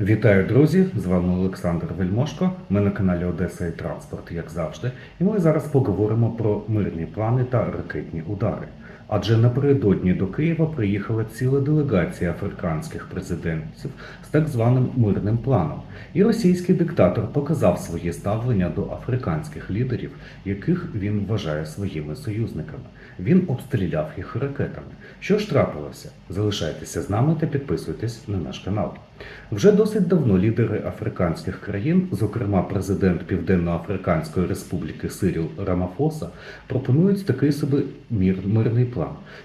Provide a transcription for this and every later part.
Вітаю, друзі! З вами Олександр Вельмошко. Ми на каналі Одеса і Транспорт, як завжди. І ми зараз поговоримо про мирні плани та ракетні удари. Адже напередодні до Києва приїхала ціла делегація африканських президентів з так званим мирним планом. І російський диктатор показав своє ставлення до африканських лідерів, яких він вважає своїми союзниками. Він обстріляв їх ракетами. Що ж трапилося? Залишайтеся з нами та підписуйтесь на наш канал. Вже досить давно лідери африканських країн, зокрема президент Південно-Африканської Республіки Сиріл Рамафоса, пропонують такий собі мір, мирний план.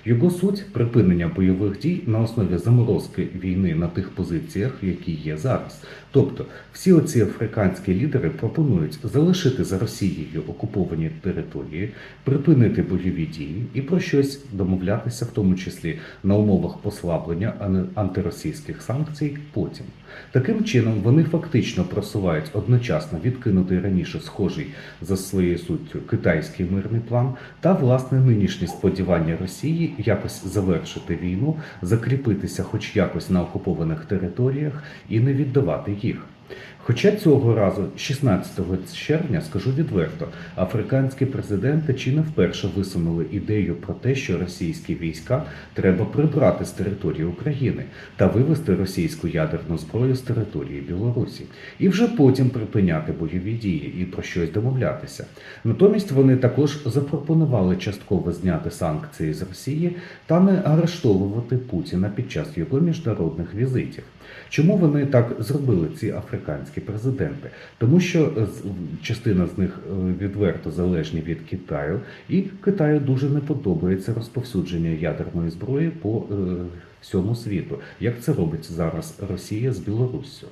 Його суть припинення бойових дій на основі заморозки війни на тих позиціях, які є зараз. Тобто, всі оці африканські лідери пропонують залишити за Росією окуповані території, припинити бойові дії і про щось домовлятися, в тому числі на умовах послаблення антиросійських санкцій потім. Таким чином, вони фактично просувають одночасно відкинутий раніше схожий за своєю суттю китайський мирний план та власне нинішні сподівання Росії якось завершити війну, закріпитися хоч якось на окупованих територіях і не віддавати їх. Хоча цього разу, 16 червня, скажу відверто, африканські президенти чи не вперше висунули ідею про те, що російські війська треба прибрати з території України та вивести російську ядерну зброю з території Білорусі, і вже потім припиняти бойові дії і про щось домовлятися. Натомість вони також запропонували частково зняти санкції з Росії та не арештовувати Путіна під час його міжнародних візитів. Чому вони так зробили, ці африканські президенти? Тому що е, частина з них е, відверто залежні від Китаю, і Китаю дуже не подобається розповсюдження ядерної зброї по е, всьому світу, як це робить зараз Росія з Білоруссю.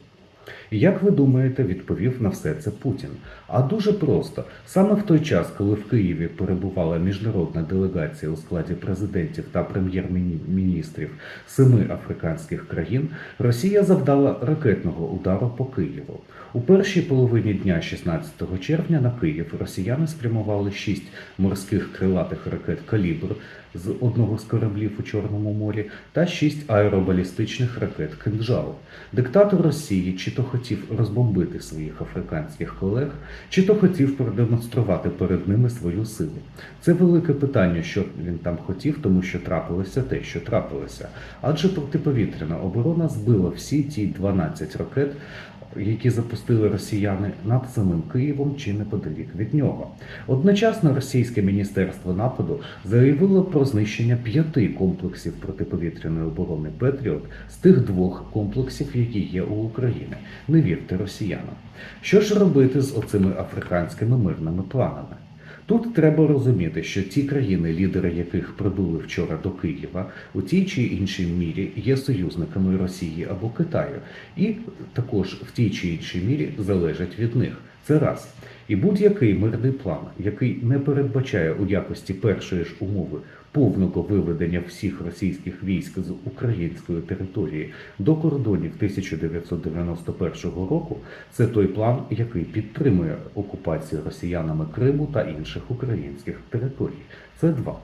Як ви думаєте, відповів на все це Путін? А дуже просто. Саме в той час, коли в Києві перебувала міжнародна делегація у складі президентів та прем'єр-міністрів семи африканських країн, Росія завдала ракетного удару по Києву. У першій половині дня 16 червня на Київ росіяни спрямували шість морських крилатих ракет калібр з одного з кораблів у Чорному морі та шість аеробалістичних ракет кинджал. Диктатор Росії чи то хотів розбомбити своїх африканських колег, чи то хотів продемонструвати перед ними свою силу. Це велике питання, що він там хотів, тому що трапилося те, що трапилося. Адже протиповітряна оборона збила всі ті 12 ракет, які запустили росіяни над самим Києвом чи неподалік від нього. Одночасно російське міністерство нападу заявило про знищення п'яти комплексів протиповітряної оборони Петріот з тих двох комплексів, які є у України. Не вірте росіянам. Що ж робити з оцими африканськими мирними планами? Тут треба розуміти, що ті країни, лідери яких прибули вчора до Києва, у тій чи іншій мірі є союзниками Росії або Китаю, і також в тій чи іншій мірі залежать від них. Це раз. І будь-який мирний план, який не передбачає у якості першої ж умови повного виведення всіх російських військ з української території до кордонів 1991 року, це той план, який підтримує окупацію росіянами Криму та інших українських територій. Це два.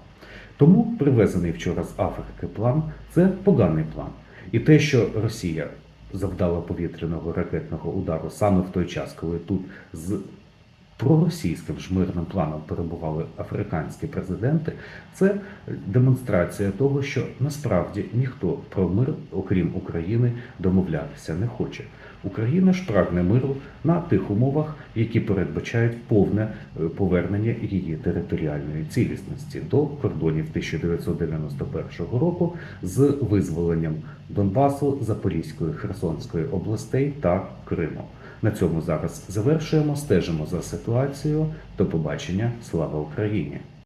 Тому привезений вчора з Африки план це поганий план. І те, що Росія завдала повітряного ракетного удару саме в той час, коли тут з проросійським ж мирним планом перебували африканські президенти, це демонстрація того, що насправді ніхто про мир, окрім України, домовлятися не хоче. Україна ж прагне миру на тих умовах, які передбачають повне е, повернення її територіальної цілісності до кордонів 1991 року з визволенням Донбасу, Запорізької, Херсонської областей та Криму. На цьому зараз завершуємо. Стежимо за ситуацією. До побачення. Слава Україні!